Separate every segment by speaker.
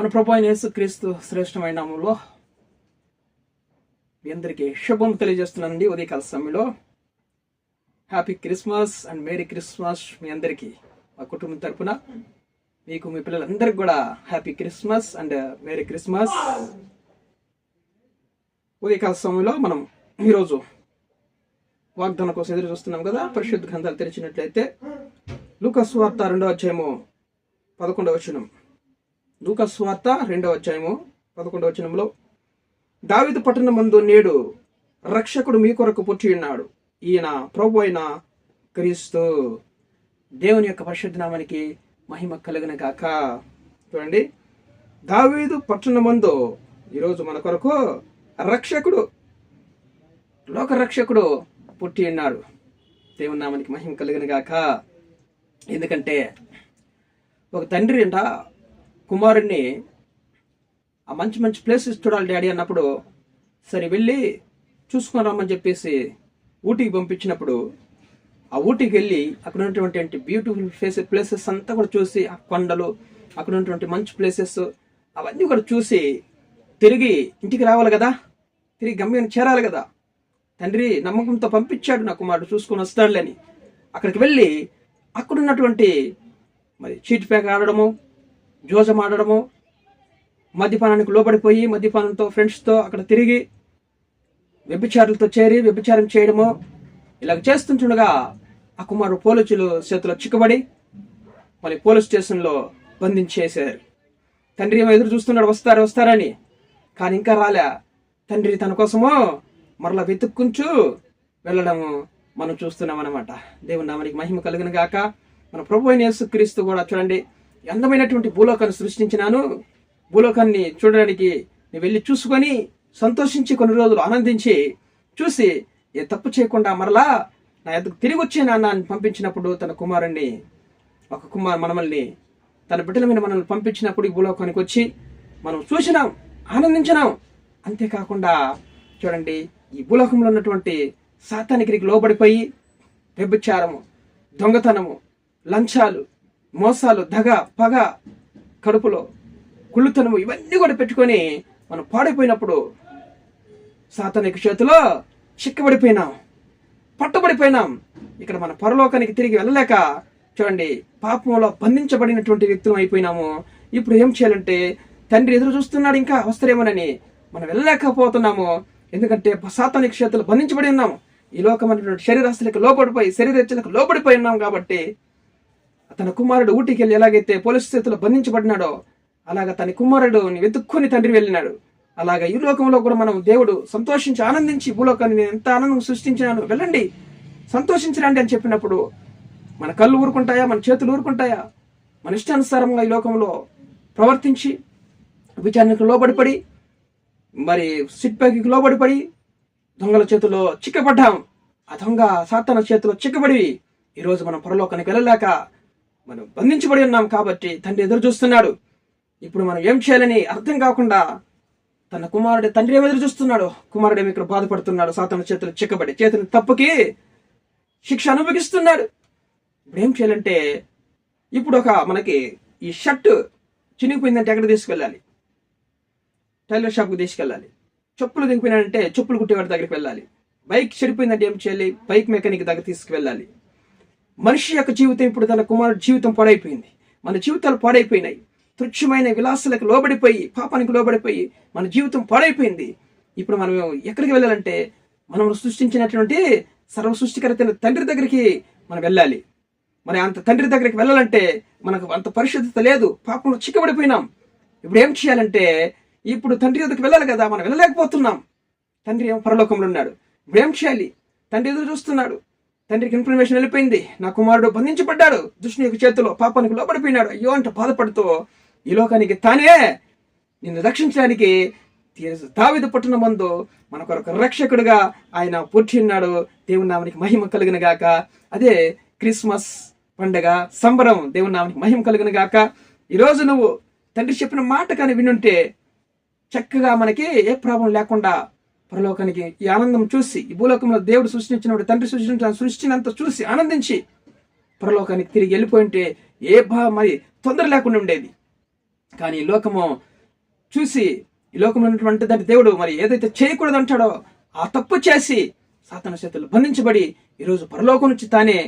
Speaker 1: మన ప్రభు అయిన యేసుక్రీస్తు శ్రేష్టమైన నామంలో మీ అందరికీ శుభం తెలియజేస్తున్నానండి. ఉదయకాల సమయంలో happy Christmas and merry Christmas మీ అందరికీ మా కుటుంబం తరపున. మీకు మీ పిల్లలందరికీ కూడా happy Christmas and merry Christmas. ఉదయకాల సమయంలో మనం ఈరోజు వాగ్దానం కోసం ఎదురు చూస్తున్నాం కదా పరిశుద్ధ గ్రంథాలు తెరిచినట్లయితే లూకస్ వార్త రెండో అధ్యాయము పదకొండవ వచనం. లూకస్వార్త రెండవ అధ్యాయము పదకొండవ వచనంలో దావిదు పట్టణ మందు నేడు రక్షకుడు మీ కొరకు పుట్టి ఉన్నాడు. ఈయన ప్రభు అయిన క్రీస్తు. దేవుని యొక్క పరిశుద్ధనామానికి మహిమ కలిగిన కాక చూడండి. దావీదు పట్టణ మందు ఈరోజు మన కొరకు రక్షకుడు లోక రక్షకుడు పుట్టి ఉన్నాడు. దేవుని నామానికి మహిమ కలిగిన గాక. ఎందుకంటే ఒక తండ్రి అంట కుమారుణ్ణి ఆ మంచి మంచి ప్లేసెస్ చూడాలి డాడీ అన్నప్పుడు సరే వెళ్ళి చూసుకొని రమ్మని చెప్పేసి ఊటీకి పంపించినప్పుడు ఆ ఊటీకి వెళ్ళి అక్కడ ఉన్నటువంటి బ్యూటిఫుల్ ఫేస్ ప్లేసెస్ అంతా కూడా చూసి ఆ కొండలు అక్కడ ఉన్నటువంటి మంచి ప్లేసెస్ అవన్నీ కూడా చూసి తిరిగి ఇంటికి రావాలి కదా? తిరిగి గమ్యాన్ని చేరాలి కదా? తండ్రి నమ్మకంతో పంపించాడు నా కుమారుడు చూసుకొని వస్తాడులేని అక్కడికి వెళ్ళి అక్కడున్నటువంటి మరి చీట్ ప్యాక్ ఆడడము జోజం ఆడడము మద్యపానానికి లోబడిపోయి మద్యపానంతో ఫ్రెండ్స్తో అక్కడ తిరిగి వ్యభిచారులతో చేరి వ్యభిచారం చేయడము ఇలాగ చేస్తుంటుండగా ఆ కుమారుడు పోలీసులు చేతిలో చిక్కబడి మళ్ళీ పోలీస్ స్టేషన్లో బంధించేశారు. తండ్రి ఏమో ఎదురు చూస్తున్నాడు వస్తారు వస్తారని. కానీ ఇంకా రాలే. తండ్రి తన కోసమో మరలా వెతుక్కుంచు వెళ్ళడము మనం చూస్తున్నాం అనమాట దేవుని నామనికి మహిమ కలిగిన గాక. మన ప్రభు అయిన యేసుక్రీస్తు కూడా చూడండి. అందమైనటువంటి భూలోకాన్ని సృష్టించినాను. భూలోకాన్ని చూడడానికి నేను వెళ్ళి చూసుకొని సంతోషించి కొన్ని రోజులు ఆనందించి చూసి ఏ తప్పు చేయకుండా మరలా నా ఎద్దకు తిరిగి వచ్చే నాన్న పంపించినప్పుడు తన కుమారుణ్ణి ఒక కుమార్ మనమల్ని తన బిడ్డల మీద మనల్ని పంపించినప్పుడు ఈ భూలోకానికి వచ్చి మనం చూసినాం ఆనందించినాం. అంతేకాకుండా చూడండి ఈ భూలోకంలో ఉన్నటువంటి సాతానికి లోబడిపోయి వ్యభిచారము దొంగతనము లంచాలు మోసాలు దగ పగ కడుపులో కుళ్ళుతనము ఇవన్నీ కూడా పెట్టుకొని మనం పాడైపోయినప్పుడు సాతానికి చేతిలో చిక్కబడిపోయినాం పట్టబడిపోయినాం. ఇక్కడ మన పరలోకానికి తిరిగి వెళ్ళలేక చూడండి పాపంలో బంధించబడినటువంటి వ్యక్తులు అయిపోయినాము. ఇప్పుడు ఏం చేయాలంటే తండ్రి ఎదురు చూస్తున్నాడు ఇంకా వస్తారేమోనని మనం వెళ్ళలేకపోతున్నాము. ఎందుకంటే సాతానిక చేతులు బంధించబడి ఉన్నాము ఈ లోకమైనటువంటి శరీరాస్తులకు లోపడిపోయి శరీరచ్చలకు లోపడిపోయి ఉన్నాం కాబట్టి తన కుమారుడు ఊటికి వెళ్ళి ఎలాగైతే పోలీసు చేతిలో బంధించబడినాడో అలాగా తన కుమారుడుని వెతుక్కుని తండ్రి వెళ్ళినాడు. అలాగా ఈ లోకంలో కూడా మనం దేవుడు సంతోషించి ఆనందించి భూలోకాన్ని నేను ఎంత ఆనందం సృష్టించినాను వెళ్ళండి. సంతోషించరండి అని చెప్పినప్పుడు మన కళ్ళు ఊరుకుంటాయా? మన చేతులు ఊరుకుంటాయా? మన ఇష్టానుసారంగా ఈ లోకంలో ప్రవర్తించి విచారణకు లోబడిపడి మరి సిట్ ప్యాక్కి లోబడిపడి దొంగల చేతిలో చిక్కబడ్డాం. ఆ దొంగ సాతన చేతిలో చిక్కబడి ఈరోజు మనం పొరలోకానికి వెళ్ళలేక మనం బంధించబడి ఉన్నాం కాబట్టి తండ్రి ఎదురు చూస్తున్నాడు. ఇప్పుడు మనం ఏం చేయాలని అర్థం కాకుండా తన కుమారుడే తండ్రి ఏమి ఎదురు చూస్తున్నాడు? కుమారుడు ఇక్కడ బాధపడుతున్నాడు? సాతాన చేతులు చిక్కబడి చేతులు తప్పుకి శిక్ష అనుభవిస్తున్నాడు. ఇప్పుడు ఏం చేయాలంటే ఇప్పుడు ఒక మనకి ఈ షర్ట్ చినిగిపోయిందంటే ఎక్కడ తీసుకెళ్ళాలి? టైలర్ షాప్కి తీసుకెళ్ళాలి. చెప్పులు దిగిపోయినాడంటే చెప్పులు కుట్టేవాడి దగ్గరికి వెళ్ళాలి. బైక్ చెడిపోయిందంటే ఏం చేయాలి? బైక్ మెకానిక్ దగ్గర తీసుకువెళ్ళాలి. మనిషి యొక్క జీవితం ఇప్పుడు తన కుమారుడు జీవితం పాడైపోయింది. మన జీవితాలు పాడైపోయినాయి. తుచ్చమైన విలాసాలకు లోబడిపోయి పాపానికి లోబడిపోయి మన జీవితం పాడైపోయింది. ఇప్పుడు మనం ఎక్కడికి వెళ్ళాలంటే మనం సృష్టించినటువంటి సర్వ సృష్టికరతైన తండ్రి దగ్గరికి మనం వెళ్ళాలి. మరి అంత తండ్రి దగ్గరికి వెళ్ళాలంటే మనకు అంత పరిశుద్ధత లేదు. పాపంలో చిక్కబడిపోయినాం. ఇప్పుడు ఏం చేయాలంటే ఇప్పుడు తండ్రి దగ్గరికి వెళ్ళాలి కదా మనం వెళ్ళలేకపోతున్నాం. తండ్రి ఏమో పరలోకంలో ఉన్నాడు. ఇప్పుడు ఏం చేయాలి? తండ్రి ఎదురు చూస్తున్నాడు. తండ్రికి ఇన్ఫర్మేషన్ వెళ్ళిపోయింది. నా కుమారుడు బంధించబడ్డాడు. దుష్టుని యొక్క చేతిలో పాపానికి లోపడిపోయినాడు అయ్యో అంటే బాధపడుతూ ఈ లోకానికి తానే నిన్ను రక్షించడానికి దావిద పట్టున మందు మన కొరకు రక్షకుడుగా ఆయన పుట్టిన్నాడు దేవుని నామానికి మహిమ కలిగిన గాక. అదే క్రిస్మస్ పండగ సంబరం దేవుని నామానికి మహిమ కలిగిన గాక. ఈరోజు నువ్వు తండ్రి చెప్పిన మాట కానీ వినుంటే చక్కగా మనకి ఏ ప్రాబ్లం లేకుండా పరలోకానికి ఈ ఆనందం చూసి ఈ భూలోకంలో దేవుడు సృష్టించినప్పుడు తండ్రి సృష్టించిన సృష్టినంత చూసి ఆనందించి పరలోకానికి తిరిగి వెళ్ళిపోయింటే ఏ బా మరి తొందర లేకుండా ఉండేది. కానీ ఈ లోకము చూసి ఈ లోకంలో ఉన్నటువంటి దాని దేవుడు మరి ఏదైతే చేయకూడదు అంటాడో ఆ తప్పు చేసి సాతన చేతులు బంధించబడి ఈరోజు పరలోకం నుంచి తానే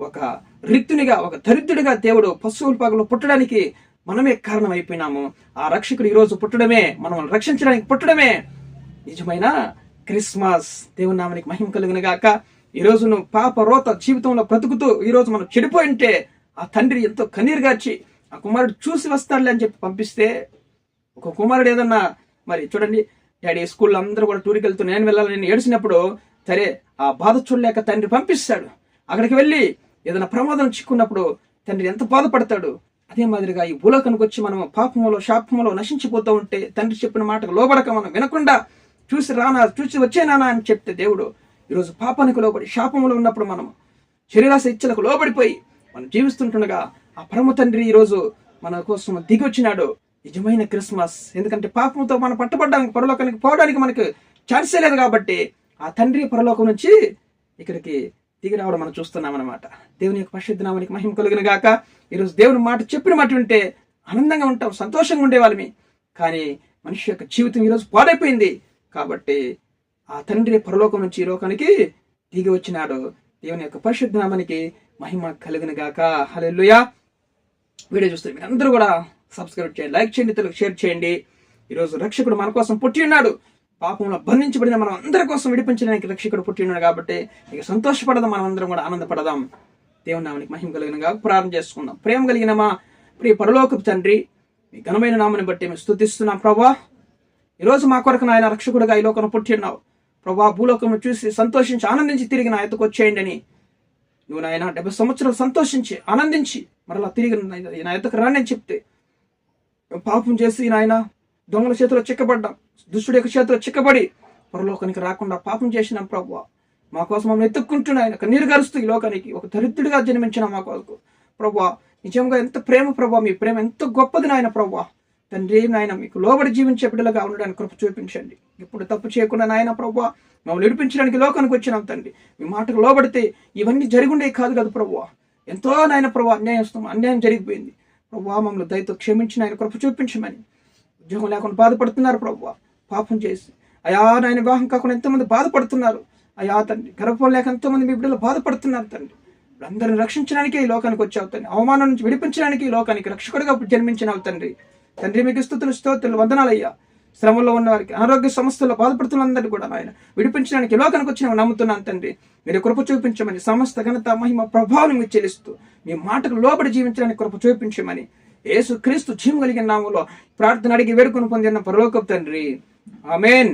Speaker 1: ఒక రిక్తునిగా ఒక దరిద్రుడిగా దేవుడు పశువుల పాకలో పుట్టడానికి మనమే కారణం అయిపోయినాము ఆ రక్షకుడు ఈరోజు పుట్టడమే మనం రక్షించడానికి పుట్టడమే నిజమైన క్రిస్మస్ దేవుని నామానికి మహిమ కలిగిన గాక. ఈ నువ్వు పాప రోత జీవితంలో బ్రతుకుతూ ఈ రోజు మనం చెడిపోయి ఉంటే ఆ తండ్రి ఎంతో కన్నీరు గార్చి ఆ కుమారుడు చూసి వస్తాడులే అని చెప్పి పంపిస్తే ఒక కుమారుడు ఏదన్నా మరి చూడండి డాడీ స్కూల్లో అందరూ కూడా టూర్కి వెళ్తూ నేను వెళ్ళాలని నేను ఏడిచినప్పుడు సరే ఆ బాధ చూడలేక తండ్రి పంపిస్తాడు. అక్కడికి వెళ్ళి ఏదైనా ప్రమాదం చిక్కున్నప్పుడు తండ్రి ఎంత బాధపడతాడు? అదే మాదిరిగా ఈ భూలోకానికి వచ్చి మనం పాపములో శాపములో నశించిపోతూ ఉంటే తండ్రి చెప్పిన మాటకు లోబడక మనం వినకుండా చూసి రానా చూసి వచ్చేనానా అని చెప్తే దేవుడు ఈరోజు పాపానికి లోబడి శాపములో ఉన్నప్పుడు మనం శరీరాశ ఇచ్చలకు లోబడిపోయి మనం జీవిస్తుంటుండగా ఆ పరమ తండ్రి ఈరోజు మన కోసం దిగి వచ్చినాడు నిజమైన క్రిస్మస్. ఎందుకంటే పాపంతో మనం పట్టబడ్డానికి పరలోకానికి పోవడానికి మనకు ఛాన్సే లేదు కాబట్టి ఆ తండ్రి పరలోకం నుంచి ఇక్కడికి దిగి రావడం మనం చూస్తున్నాం అనమాట దేవుని యొక్క పరిశుద్ధ నామానికి మహిమ కలిగిన గాక. ఈరోజు దేవుని మాట చెప్పిన మాట వింటే ఆనందంగా ఉంటాం సంతోషంగా ఉండేవాళ్ళమి. కానీ మనిషి యొక్క జీవితం ఈరోజు పాడైపోయింది. కాబట్టి ఆ తండ్రి పరలోకం నుంచి ఈ లోకానికి దిగి వచ్చినాడు. దేవుని యొక్క పరిశుద్ధ నామానికి మహిమ కలుగును గాక. హలెల్లుయా. వీడియో చూస్తే మీరు అందరూ కూడా సబ్స్క్రైబ్ చేయండి లైక్ చేయండి తెలుగు షేర్ చేయండి. ఈరోజు రక్షకుడు మన కోసం పుట్టి ఉన్నాడు. పాపంలో బంధించబడిన మనం అందరి కోసం విడిపించడానికి రక్షకుడు పుట్టి ఉన్నాడు కాబట్టి ఇక సంతోషపడదాం మనం అందరం కూడా ఆనందపడదాం. దేవుని నామానికి మహిమ కలిగినగా ప్రార్థన చేసుకుందాం. ప్రేమ కలిగిన మా ప్రియ పరలోకపు తండ్రి మీ ఘనమైన నామని బట్టి మేము స్థుతిస్తున్నాం ప్రభా ఈరోజు మా కొరకు నాయన రక్షకుడుగా ఈ లోకను పుట్టిన్నావు ప్రభా భూలోకం చూసి సంతోషించి ఆనందించి తిరిగి నా ఎత్తుకు వచ్చేయండి అని నువ్వు నాయన డెబ్బై సంవత్సరాలు సంతోషించి ఆనందించి మరలా తిరిగి నా- ఎత్తుకు రాని అని చెప్తే పాపం చేసి నాయన దొంగల చేతిలో చిక్కబడ్డాం. దుష్టుడి యొక్క చేతిలో చిక్కబడి పరలోకానికి రాకుండా పాపం చేసినాం ప్రభు. మా కోసం మమ్మల్ని ఎత్తుక్కుంటున్న ఆయన కన్నీరు గరుస్తూ ఈ లోకానికి ఒక దరిద్రుడిగా జన్మించిన మా కొరకు. ప్రభు నిజంగా ఎంత ప్రేమ ప్రభా మీ ప్రేమ ఎంత గొప్పది నాయన ప్రభు. తండ్రి నాయన మీకు లోబడి జీవించే బిడ్డలుగా ఉండడానికి కృప చూపించండి. ఇప్పుడు తప్పు చేయకుండా నాయన ప్రభు మమ్మల్ని విడిపించడానికి లోకానికి వచ్చినాం తండ్రి. మీ మాటకు లోబడితే ఇవన్నీ జరిగుండే కాదు కదా ప్రభు ఎంతో నాయన ప్రభు అన్యాయం అన్యాయం జరిగిపోయింది. ప్రభు మమ్మల్ని దయతో క్షమించిన ఆయన కృప చూపించమని. ఉద్యోగం లేకుండా బాధపడుతున్నారు ప్రభు పాపం చేసి. అయా నాయన వివాహం కాకుండా ఎంతోమంది బాధపడుతున్నారు. అయా తండ్రి గర్భం లేక ఎంతోమంది మీ బిడ్డలు బాధపడుతున్నారు తండ్రి. అందరిని రక్షించడానికి ఈ లోకానికి వచ్చావు తండ్రి. అవమానం నుంచి విడిపించడానికి ఈ లోకానికి రక్షకుడిగా జన్మించిన తండ్రి. తండ్రి మీకు స్థుతులు స్తోత్రులు వందనాలయ్యా. శ్రమంలో ఉన్న వారికి అనారోగ్య సమస్యల్లో బాధపడుతున్నందరినీ కూడా ఆయన విడిపించడానికి ఈ లోకానికి వచ్చిన నమ్ముతున్నాను తండ్రి. మీరు కృప చూపించమని సమస్త ఘనత మహిమ ప్రభావం మీరు చెల్లిస్తూ మీ మాటకు లోబడి జీవించడానికి కృప చూపించమని యేసు క్రీస్తు జీవం కలిగిన నామంలో ప్రార్థన అడిగి వేడుకొని పొందిన పరలోకపు తండ్రి. ఆమెన్.